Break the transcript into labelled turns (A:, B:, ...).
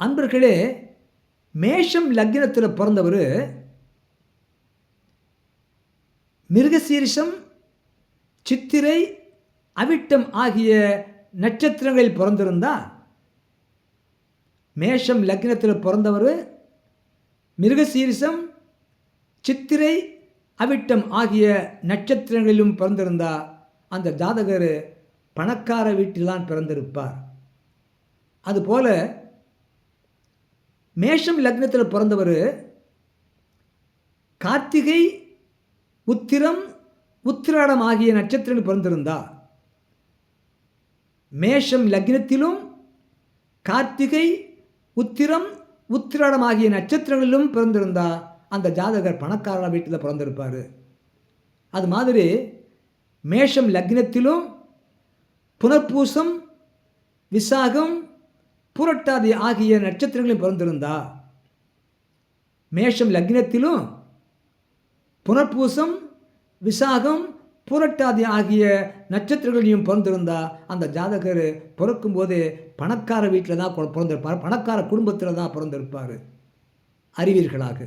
A: அன்பர்களே மேஷம் லக்னத்தில் பிறந்தவர் மிருகசீரிஷம் சித்திரை அவிட்டம் ஆகிய நட்சத்திரங்களில் பிறந்திருந்தா மேஷம் லக்னத்தில் பிறந்தவர் மிருகசீரிஷம் சித்திரை அவிட்டம் ஆகிய நட்சத்திரங்களிலும் பிறந்திருந்தா அந்த ஜாதகர் பணக்கார வீட்டில்தான் பிறந்திருப்பார். அதுபோல் மேஷம் லக்னத்தில் பிறந்தவர் கார்த்திகை உத்திரம் உத்திராடம் ஆகிய நட்சத்திரங்கள் பிறந்திருந்தா மேஷம் லக்னத்திலும் கார்த்திகை உத்திரம் உத்திராடம் ஆகிய நட்சத்திரங்களிலும் பிறந்திருந்தா அந்த ஜாதகர் பணக்கார வீட்டில் பிறந்திருப்பார். அது மாதிரி மேஷம் லக்னத்திலும் புனர்பூசம் விசாகம் புரட்டாதி ஆகிய நட்சத்திரங்களையும் பிறந்திருந்தா மேஷம் லக்னத்திலும் புனர்பூசம் விசாகம் புரட்டாதி ஆகிய நட்சத்திரங்களையும் பிறந்திருந்தா அந்த ஜாதகர் பிறக்கும்போது பணக்கார வீட்டில் தான் பிறந்திருப்பார் பணக்கார குடும்பத்தில் தான் பிறந்திருப்பார். அறிவீர்களாக.